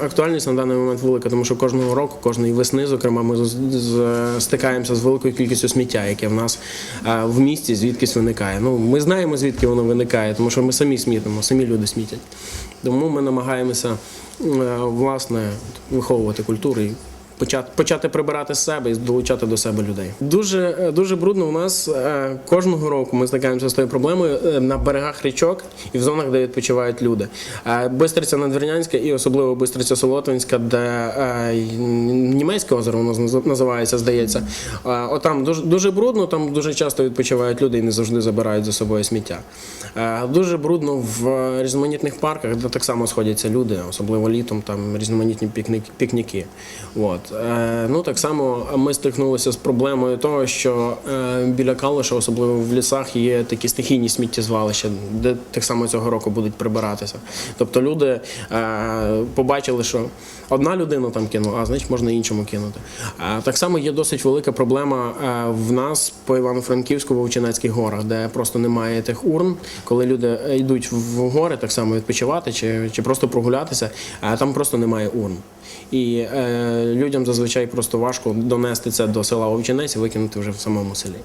Актуальність на даний момент велика, тому що кожного року, кожної весни, зокрема, ми стикаємося з великою кількістю сміття, яке в нас е, в місті звідкись виникає. Ну ми знаємо звідки воно виникає, тому що ми самі смітимо, самі люди смітять. Тому ми намагаємося е, власне виховувати культуру почати, почати прибирати з себе і долучати до себе людей. Дуже е, дуже брудно у нас е, кожного року. Ми стикаємося з тою проблемою е, на берегах річок і в зонах, де відпочивають люди. Бистриця Надвірнянська і особливо Бистриця Солотвинська, де німецьке озеро воно називається, здається. Отам дуже дуже брудно, там дуже часто відпочивають люди і не завжди забирають за собою сміття. Дуже брудно в різноманітних парках, де так само сходяться люди, особливо літом, там різноманітні пікніки. От. Е, Ну, так само ми стикнулися з проблемою того, що е, біля Калуша, особливо в лісах, є такі стихійні сміттєзвалища, де так само цього року будуть прибиратися. Тобто люди е, побачили, що одна людина там кинула, а значить можна іншому кинути. Так само є досить велика проблема в нас по Івано-Франківську в Овчинецьких горах, де просто немає тих урн, коли люди йдуть в гори так само відпочивати чи, чи просто прогулятися, там просто немає урн. І людям зазвичай просто важко донести це до села Овчинець і викинути вже в самому селі.